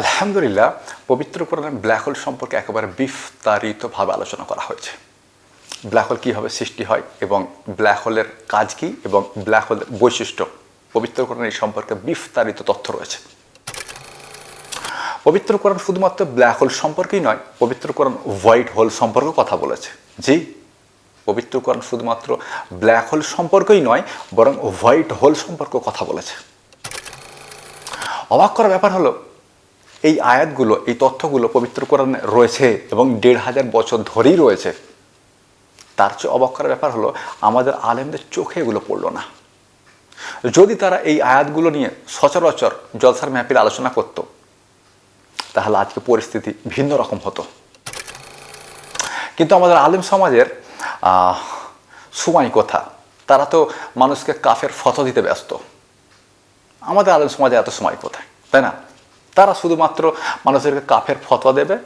আলহামদুলিল্লাহ, পবিত্র কোরআনে ব্ল্যাক হোল সম্পর্কে একেবারে বিস্তারিতভাবে আলোচনা করা হয়েছে। ব্ল্যাক হোল কীভাবে সৃষ্টি হয় এবং ব্ল্যাক হোলের কাজ কী এবং ব্ল্যাক হোলের বৈশিষ্ট্য, পবিত্র কোরআন এই সম্পর্কে বিস্তারিত তথ্য রয়েছে। পবিত্র কোরআন শুধুমাত্র ব্ল্যাক হোল সম্পর্কেই নয়, পবিত্র কোরআন হোয়াইট হোল সম্পর্কেও কথা বলেছে। জি, পবিত্র কোরআন শুধুমাত্র ব্ল্যাক হোল সম্পর্কেই নয়, বরং হোয়াইট হোল সম্পর্কেও কথা বলেছে। অবাক করার ব্যাপার হলো এই আয়াতগুলো, এই তথ্যগুলো পবিত্র কোরআনে রয়েছে এবং দেড় হাজার বছর ধরেই রয়েছে। তার চেয়ে অবাক করার ব্যাপার হলো, আমাদের আলেমদের চোখে এগুলো পড়ল না। যদি তারা এই আয়াতগুলো নিয়ে সচরাচর জলসার ম্যাপিল আলোচনা করত, তাহলে আজকে পরিস্থিতি ভিন্ন রকম হতো। কিন্তু আমাদের আলেম সমাজের সময় কথা, তারা তো মানুষকে কাফের ফতো দিতে ব্যস্ত। আমাদের আলেম সমাজে এত সময় কোথায়, তাই না? তারা শুধুমাত্র মানুষদেরকে কাফের ফতোয়া দেবে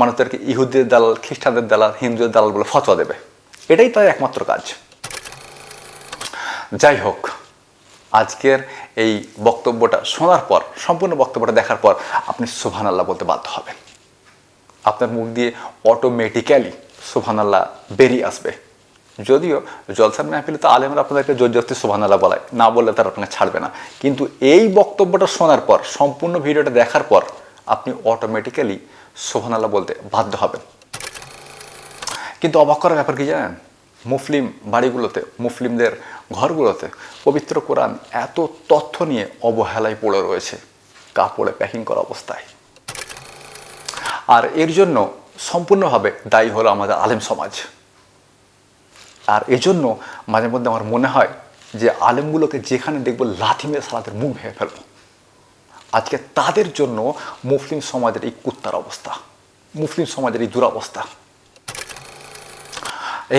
মানুষদেরকে ইহুদিদের দালাল, খ্রিস্টানদের দালাল, হিন্দুদের দালাল বলে ফতোয়া দেবে। এটাই তাদের একমাত্র কাজ। যাই হোক, আজকের এই বক্তব্যটা শোনার পর, সম্পূর্ণ বক্তব্যটা দেখার পর আপনি সুবহান আল্লাহ বলতে বাধ্য হবেন। আপনার মুখ দিয়ে অটোমেটিক্যালি সুবহান আল্লাহ বেরিয়ে আসবে। যদিও জলসার মেহফিলে তো আলেমরা আপনাদেরকে জোরজস্তি আল্লাহ বলায়। না বললে তারা আপনাকে ছাড়বে না। কিন্তু এই বক্তব্যটা শোনার পর, সম্পূর্ণ ভিডিওটা দেখার পর আপনি অটোমেটিক্যালি আল্লাহ বলতে বাধ্য হবেন। কিন্তু অবাক করার ব্যাপার কি জানেন? মুসলিম বাড়িগুলোতে মুসলিমদের ঘরগুলোতে পবিত্র কোরআন এত তথ্য নিয়ে অবহেলায় পড়ে রয়েছে। কাপড়ে প্যাকিং করা অবস্থায়। আর এর জন্য সম্পূর্ণভাবে দায়ী হলো আমাদের আলেম সমাজ। আর এজন্য মাঝে মধ্যে আমার মনে হয় যে আলেমগুলোকে যেখানে দেখব লাথি মেরে সালাদের মুখ ভেঙে ফেলব। আজকে তাদের জন্য মুসলিম সমাজের এই কুত্তার অবস্থা মুসলিম সমাজের এই দুরবস্থা।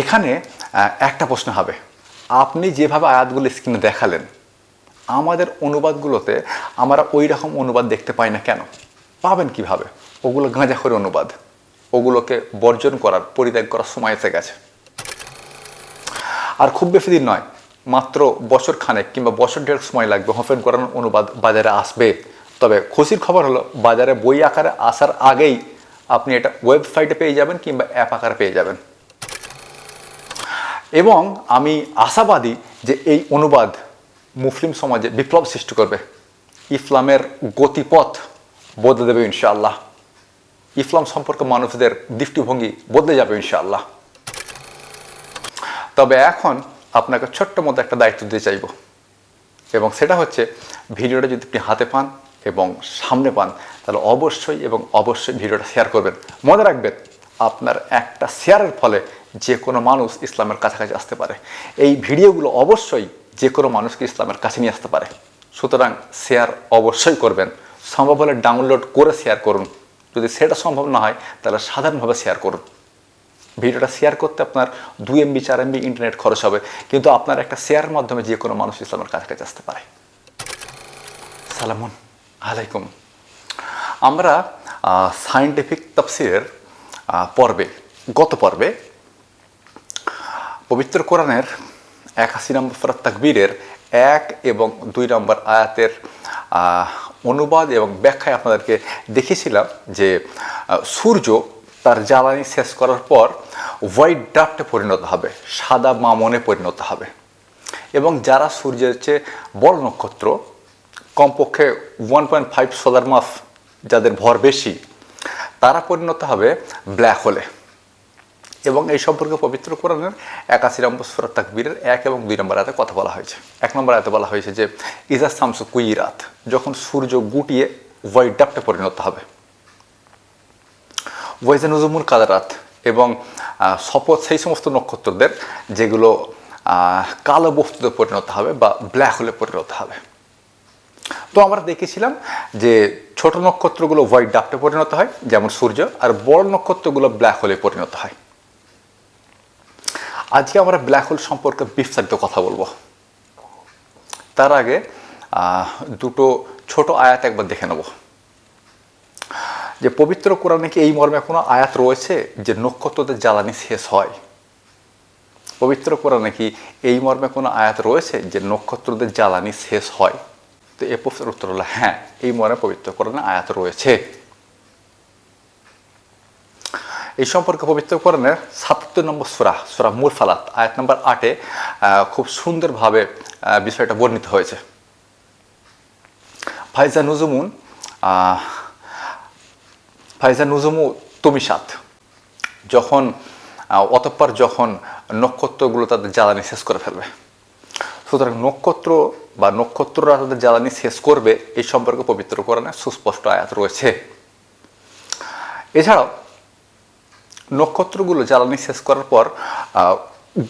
এখানে একটা প্রশ্ন হবে। আপনি যেভাবে আয়াতগুলো স্ক্রিনে দেখালেন, আমাদের অনুবাদগুলোতে আমরা ওই রকম অনুবাদ দেখতে পাই না কেন? পাবেন কীভাবে? ওগুলো গাঁজা করে অনুবাদ। ওগুলোকে বর্জন করার, পরিত্যাগ করার সময় এসে গেছে। আর খুব বেশি দিন নয়, মাত্র বছর খানেক কিংবা বছর দেড় সময় লাগবে হোফেন করার অনুবাদ বাজারে আসবে। তবে খুশির খবর হলো, বাজারে বই আকারে আসার আগেই আপনি এটা ওয়েবসাইটে পেয়ে যাবেন কিংবা অ্যাপ আকারে পেয়ে যাবেন। এবং আমি আশাবাদী যে এই অনুবাদ মুসলিম সমাজে বিপ্লব সৃষ্টি করবে। ইসলামের গতিপথ বদলে দেবে ইনশাআল্লাহ। ইসলাম সম্পর্কে মানুষদের দৃষ্টিভঙ্গি বদলে যাবে ইনশাআল্লাহ। তবে এখন আপনাকে ছোট্ট মতো একটা দায়িত্ব দিতে চাইব। এবং সেটা হচ্ছে ভিডিওটা যদি আপনি হাতে পান এবং সামনে পান, তাহলে অবশ্যই এবং অবশ্যই ভিডিওটা শেয়ার করবেন। মনে রাখবেন, আপনার একটা শেয়ারের ফলে যে কোনো মানুষ ইসলামের কাছাকাছি আসতে পারে। এই ভিডিওগুলো অবশ্যই যে কোনো মানুষকে ইসলামের কাছে নিয়ে আসতে পারে। সুতরাং শেয়ার অবশ্যই করবেন। সম্ভব হলে ডাউনলোড করে শেয়ার করুন। যদি সেটা সম্ভব না হয়, তাহলে সাধারণভাবে শেয়ার করুন। ভিডিওটা শেয়ার করতে আপনার দুই এমবি চার এমবি ইন্টারনেট খরচ হবে। কিন্তু আপনার একটা শেয়ারের মাধ্যমে যে কোনো মানুষ ইসলামের কাছাকাছি আসতে পারে। সালামুন আলাইকুম। আমরা সায়েন্টিফিক তফসিরের পর্বে, গত পর্বে, পবিত্র কোরআনের একাশি নম্বর ফরাত তাকবীরের এক এবং দুই নম্বর আয়াতের অনুবাদ এবং ব্যাখ্যায় আপনাদেরকে দেখিয়েছিলাম যে সূর্য তার জ্বালানি শেষ করার পর হোয়াইট ড্রাফটে পরিণত হবে, সাদা মামনে পরিণত হবে। এবং যারা সূর্যের চেয়ে বড় নক্ষত্র, কমপক্ষে one point five solar mass যাদের ভর বেশি, তারা পরিণত হবে ব্ল্যাক হোলে এবং এই সম্পর্কে পবিত্র কোরআনের একাশি নম্বর সুরাত তাকবীরের এক এবং দুই নম্বর আয়াতে কথা বলা হয়েছে। এক নম্বর আয়াতে বলা হয়েছে যে, ইজা শামসু কুইরাত যখন সূর্য গুটিয়ে হোয়াইট ডাপটে পরিণত হবে। ওয়াইজা নজমুল কাদারাত এবং শপথ সেই সমস্ত নক্ষত্রদের যেগুলো কালো বস্তুতে পরিণত হবে বা ব্ল্যাক হোলে পরিণত হবে। তো আমরা দেখেছিলাম যে ছোট নক্ষত্রগুলো হোয়াইট ডাপটে পরিণত হয়, যেমন সূর্য, আর বড় নক্ষত্রগুলো ব্ল্যাক হোলে পরিণত হয়। আজকে আমরা ব্ল্যাক হোল সম্পর্কে বিস্তারিত কথা বলব। তার আগে দুটো ছোট আয়াত একবার দেখে নেব। যে পবিত্র কোরআনে কি এই মর্মে কোনো আয়াত রয়েছে যে নক্ষত্রদের জ্বালানি শেষ হয়? পবিত্র কোরআনে কি এই মর্মে কোনো আয়াত রয়েছে যে নক্ষত্রদের জ্বালানি শেষ হয়? তো এ প্রশ্নের উত্তর হলো হ্যাঁ এই মর্মে পবিত্র কোরআনে আয়াত রয়েছে। এই সম্পর্কে পবিত্র কোরআনের সাতাত্তর নম্বর সুরা সুরা মূল ফালাত আয়াত নম্বর আটে খুব সুন্দরভাবে বিষয়টা বর্ণিত হয়েছে। ফাইজা নুজুমুন ফাইজা নুজুমু তুমিসাত যখন অতঃপর যখন নক্ষত্রগুলো তাদের জ্বালানি শেষ করে ফেলবে। সুতরাং নক্ষত্র বা নক্ষত্ররা তাদের জ্বালানি শেষ করবে, এই সম্পর্কে পবিত্র কোরআনে সুস্পষ্ট আয়াত রয়েছে। এছাড়াও, নক্ষত্রগুলো জ্বালানি শেষ করার পর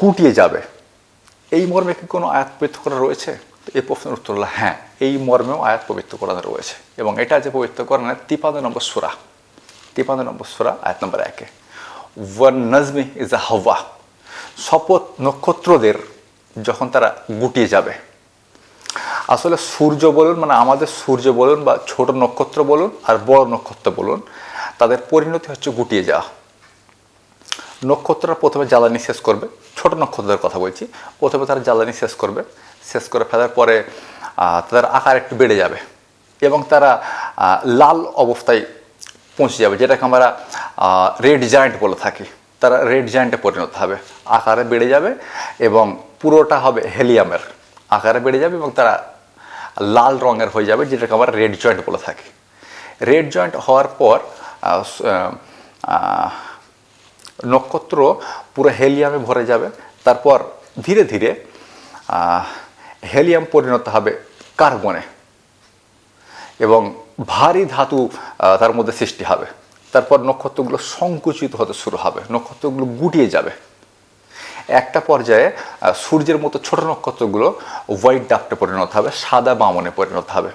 গুটিয়ে যাবে। এই মর্মে কি কোনো আয়াত পবিত্র করা রয়েছে? তো এই প্রশ্নের উত্তর হ্যাঁ এই মর্মেও আয়াত পবিত্র কোরআনে রয়েছে। এবং এটা যে পবিত্র কোরআনের তিপান্ন নম্বর সুরা। তিপান্ন নম্বর সুরা আয়াত নম্বর একে ওয়ান নজমি ইজ আ হাওয়া শপথ নক্ষত্রদের যখন তারা গুটিয়ে যাবে আসলে সূর্য বলুন মানে আমাদের সূর্য বলুন বা ছোট নক্ষত্র বলুন আর বড় নক্ষত্র বলুন তাদের পরিণতি হচ্ছে গুটিয়ে যাওয়া নক্ষত্ররা প্রথমে জ্বালানি শেষ করবে ছোট নক্ষত্রের কথা বলছি প্রথমে তারা জ্বালানি শেষ করবে শেষ করে ফেলার পরে তাদের আকার একটু বেড়ে যাবে এবং তারা লাল অবস্থায় পৌঁছে যাবে, যেটাকে আমরা রেড জায়েন্ট বলে থাকি। তারা রেড জায়েন্টে পরিণত হবে। আকারে বেড়ে যাবে এবং পুরোটা হবে হেলিয়ামের আকারে বেড়ে যাবে এবং তারা লাল রঙের হয়ে যাবে, যেটাকে আমরা রেড জয়েন্ট বলে থাকি। রেড জয়েন্ট হওয়ার পর নক্ষত্র পুরো হেলিয়ামে ভরে যাবে। তারপর ধীরে ধীরে হেলিয়াম পরিণত হবে কার্বনে এবং ভারী ধাতু তার মধ্যে সৃষ্টি হবে। তারপর নক্ষত্রগুলো সংকুচিত হতে শুরু হবে, নক্ষত্রগুলো গুটিয়ে যাবে। একটা পর্যায়ে সূর্যের মতো ছোট নক্ষত্রগুলো হোয়াইট ডাক্টে পরিণত হবে, সাদা বামনে পরিণত হবে।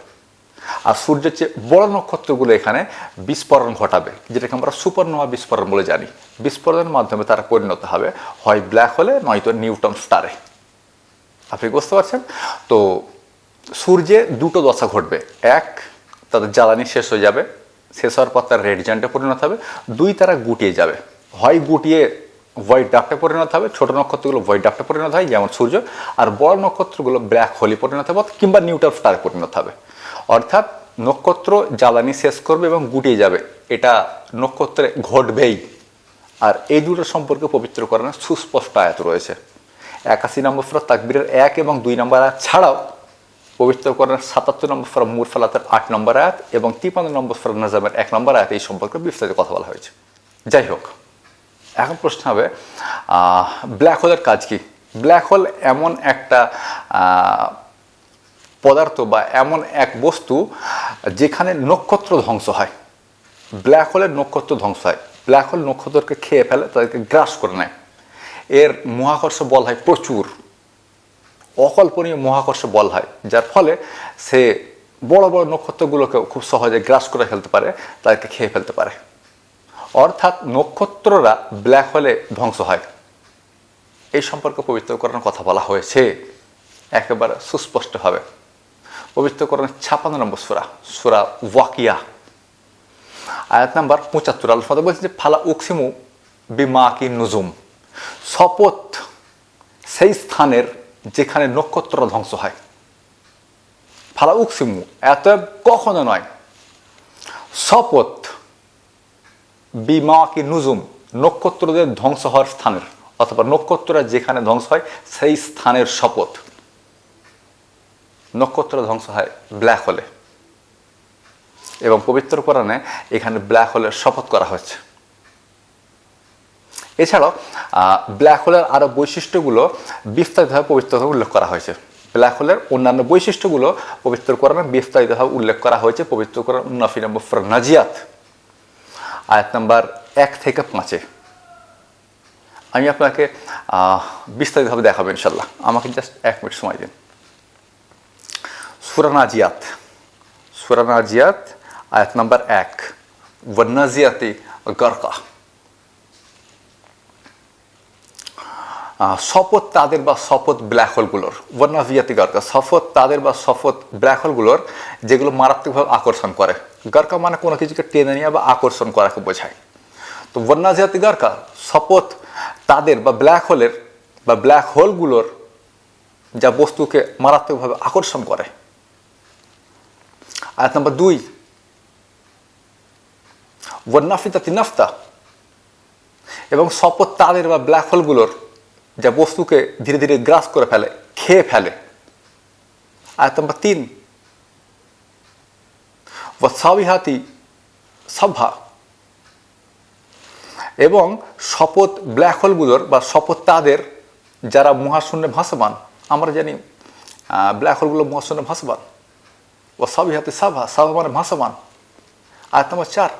আর সূর্যের চেয়ে বড় নক্ষত্রগুলো এখানে বিস্ফোরণ ঘটাবে, যেটাকে আমরা সুপারনোভা বিস্ফোরণ বলে জানি। বিস্ফোরণের মাধ্যমে তারা পরিণত হবে হয় ব্ল্যাক হলে, নয়তো নিউটন স্টারে আপনি বুঝতে পারছেন? তো সূর্যে দুটো দশা ঘটবে, এক তাদের জ্বালানি শেষ হয়ে যাবে, শেষ হওয়ার পর তার রেড জায়েন্টে পরিণত হবে। দুই তারা গুটিয়ে যাবে। হয় গুটিয়ে হোয়াইট ডাক্টে পরিণত হবে, ছোট নক্ষত্রগুলো হোয়াইট ডাক্টে পরিণত হয়, যেমন সূর্য, আর বড় নক্ষত্রগুলো ব্ল্যাক হোলি পরিণত হবে, কিংবা নিউটন স্টারে পরিণত হবে। অর্থাৎ নক্ষত্র জ্বালানি শেষ করবে এবং গুটিয়ে যাবে। এটা নক্ষত্রে ঘটবেই। আর এই দুটো সম্পর্কে পবিত্র করানোর সুস্পষ্ট আয়াত রয়েছে। একাশি নম্বর ফেরত তাকবীরের এক এবং দুই নম্বর আয়াত ছাড়াও পবিত্র করার সাতাত্তর নম্বর ফেরত মুরফালাতের আট নম্বর আয়াত এবং তিপান্ন নম্বর ফেরত নাজামের এক নম্বর আয়াত এই সম্পর্কে বিস্তারিত কথা বলা হয়েছে। যাই হোক, এখন প্রশ্ন হবে ব্ল্যাক হোলের কাজ কি? ব্ল্যাক হোল এমন একটা পদার্থ বা এমন এক বস্তু যেখানে নক্ষত্র ধ্বংস হয়। ব্ল্যাক হোলের নক্ষত্র ধ্বংস হয়। ব্ল্যাক হোল নক্ষত্রকে খেয়ে ফেলে, তাদেরকে গ্রাস করে নেয়। এর মহাকর্ষ বল হয় প্রচুর। অকল্পনীয় মহাকর্ষ বল হয়, যার ফলে সে বড় বড় নক্ষত্রগুলোকে খুব সহজে গ্রাস করে ফেলতে পারে, তাদেরকে খেয়ে ফেলতে পারে। অর্থাৎ নক্ষত্ররা ব্ল্যাক হোলে ধ্বংস হয়। এই সম্পর্কে পবিত্রকরণের কথা বলা হয়েছে। একেবারে সুস্পষ্টভাবে। পবিত্রকরণের ছাপান্ন নম্বর সুরা সুরা ওয়াকিয়া। আয়াত নাম্বার পঁচাত্তর। আল্লাহ ফাদা বলছেন যে, ফালা উকসিমু বিমা কি নুজুম? শপথ সেই স্থানের যেখানে নক্ষত্র ধ্বংস হয়। ফালা উকসিমু এত কখনো নয়। শপথ, বিমা কি নুজুম, নক্ষত্রদের ধ্বংস হওয়ার স্থানের, অথবা নক্ষত্ররা যেখানে ধ্বংস হয়, সেই স্থানের শপথ। নক্ষত্র ধ্বংস হয় ব্ল্যাক হোলে। এবং পবিত্র কোরআনে এখানে ব্ল্যাক হোলের শপথ করা হচ্ছে এছাড়াও ব্ল্যাক হোলের আরও বৈশিষ্ট্যগুলো বিস্তারিতভাবে পবিত্রভাবে উল্লেখ করা হয়েছে। ব্ল্যাক হোলের অন্যান্য বৈশিষ্ট্যগুলো পবিত্র কোরআনে বিস্তারিতভাবে উল্লেখ করা হয়েছে পবিত্র কোরআন নাফি নম্বর নাজিয়াত। আয়াত নাম্বার এক থেকে পাঁচে। আমি আপনাকে বিস্তারিতভাবে দেখাবো ইনশাল্লাহ আমাকে জাস্ট এক মিনিট সময় দিন। সুরানাজিয়াত সুরানাজিয়াত আয়াত নাম্বার এক। ওয়ান্নাজিয়াতি গরকা। শপথ তাদের বা শপথ ব্ল্যাক হোলগুলোর ওয়ান্নাজিয়াতি গার্কা শপথ তাদের বা শপথ ব্ল্যাক হোলগুলোর যেগুলো মারাত্মকভাবে আকর্ষণ করে। গার্কা মানে কোনো কিছুকে টেনে নিয়ে বা আকর্ষণ করাকে বোঝায়। তো বন্যাজাতি গার্কা শপথ তাদের বা ব্ল্যাক হোলের বা ব্ল্যাক হোলগুলোর যা বস্তুকে মারাত্মকভাবে আকর্ষণ করে। আয়াত নম্বর দুই ওয়ান্নাফিতাতি নাফতা এবং শপথ তাদের বা ব্ল্যাক হোলগুলোর যা বস্তুকে ধীরে ধীরে গ্রাস করে ফেলে, খেয়ে ফেলে। আয়াত নম্বর তিন। ওয়াসাবিহাতি সভা এবং শপথ ব্ল্যাক হোলগুলোর বা শপথ তাদের, যারা মহাশূন্যে ভাসমান, আমরা জানি ব্ল্যাক হোলগুলো মহাশূন্যে ভাসমান। ও সাবিহাতি সাভা সাভা মানে ভাসমান। আয়াত নম্বর চার।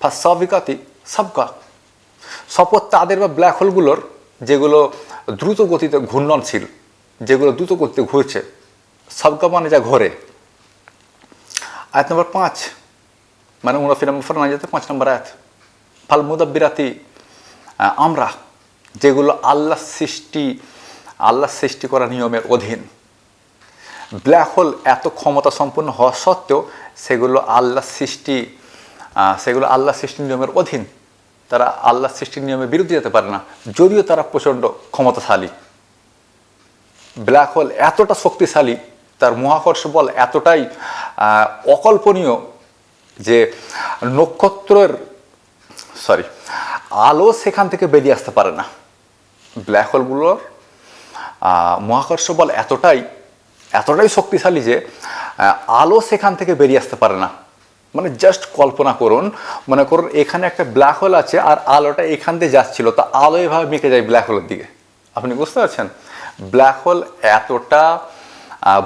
ফাসাবিকাতি সাবকা। শপথ তাদের বা ব্ল্যাক হোলগুলোর যেগুলো দ্রুত গতিতে ঘূর্ণনশীল যেগুলো দ্রুত গতিতে ঘুরছে। সবকা মানে যা ঘরে। আয়াত নম্বর পাঁচ মানে মুনাফি নম্বর ফোর যেতে পাঁচ নম্বর আয়াত। ফাল মুদাব্বিরাতি আমরা, যেগুলো আল্লাহ সৃষ্টি আল্লাহ সৃষ্টি করা নিয়মের অধীন। ব্ল্যাক হোল এত ক্ষমতা সম্পন্ন হওয়া সত্ত্বেও, সেগুলো আল্লাহ সৃষ্টি সেগুলো আল্লাহ সৃষ্টি নিয়মের অধীন। তারা আল্লাহ সৃষ্টির নিয়মে বিরুদ্ধে যেতে পারে না। যদিও তারা প্রচণ্ড ক্ষমতাশালী। ব্ল্যাক হোল এতটা শক্তিশালী, তার মহাকর্ষ বল এতটাই অকল্পনীয় যে নক্ষত্রের সরি আলো সেখান থেকে বেরিয়ে আসতে পারে না। ব্ল্যাক হোলগুলোর মহাকর্ষ বল এতটাই এতটাই শক্তিশালী যে আলো সেখান থেকে বেরিয়ে আসতে পারে না। মানে জাস্ট কল্পনা করুন, মনে করুন এখানে একটা ব্ল্যাক হোল আছে আর আলোটা এখান দিয়ে যাচ্ছিল, তা আলো এভাবে মেকে যায় ব্ল্যাক হোলের দিকে। আপনি বুঝতে পারছেন? ব্ল্যাক হোল এতটা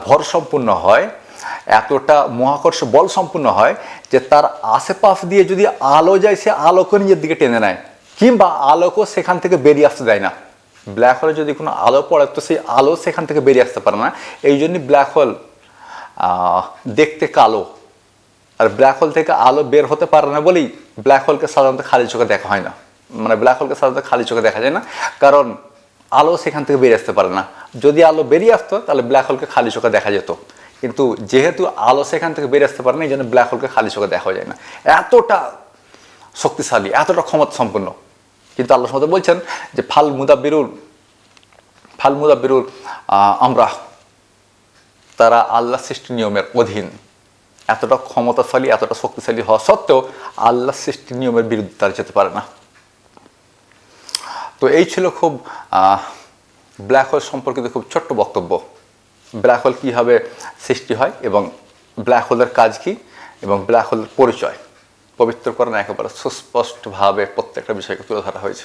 ভর সম্পূর্ণ হয়, এতটা মহাকর্ষ বল সম্পূর্ণ হয় যে তার আশেপাশ দিয়ে যদি আলো যায়, সে আলোকে নিজের দিকে টেনে নেয়, কিংবা আলোকেও সেখান থেকে বেরিয়ে আসতে দেয় না। ব্ল্যাক হোলে যদি কোনো আলো পড়ে, তো সেই আলো সেখান থেকে বেরিয়ে আসতে পারে না। এই জন্যই ব্ল্যাক হোল দেখতে কালো। আর ব্ল্যাক হোল থেকে আলো বের হতে পারে না বলেই ব্ল্যাক হোলকে সাধারণত খালি চোখে দেখা হয় না। মানে ব্ল্যাক হোলকে সাধারণত খালি চোখে দেখা যায় না। কারণ আলো সেখান থেকে বেরিয়ে আসতে পারে না। যদি আলো বেরিয়ে আসতো তাহলে ব্ল্যাক হোলকে খালি চোখে দেখা যেত। কিন্তু যেহেতু আলো সেখান থেকে বেরিয়ে আসতে পারে না এই জন্য ব্ল্যাক হোলকে খালি চোখে দেখা যায় না। এতটা শক্তিশালী এতটা ক্ষমতা সম্পন্ন কিন্তু আল্লাহ মতো বলছেন যে ফাল মুদাব্বিরুল ফাল মুদাব্বিরুল আহ, আমরা তারা আল্লাহ সৃষ্টি নিয়মের অধীন। এতটা ক্ষমতাশালী, এতটা শক্তিশালী হওয়া সত্ত্বেও আল্লাহ সৃষ্টি নিয়মের বিরুদ্ধে তারা যেতে পারে না। তো এই ছিল খুব ব্ল্যাক হোল সম্পর্কিত খুব ছোট্ট বক্তব্য। ব্ল্যাক হোল কীভাবে সৃষ্টি হয় এবং ব্ল্যাক হোলের কাজ কী এবং ব্ল্যাক হোলের পরিচয়। পবিত্র করেন একেবারে সুস্পষ্টভাবে প্রত্যেকটা বিষয়কে তুলে ধরা হয়েছে।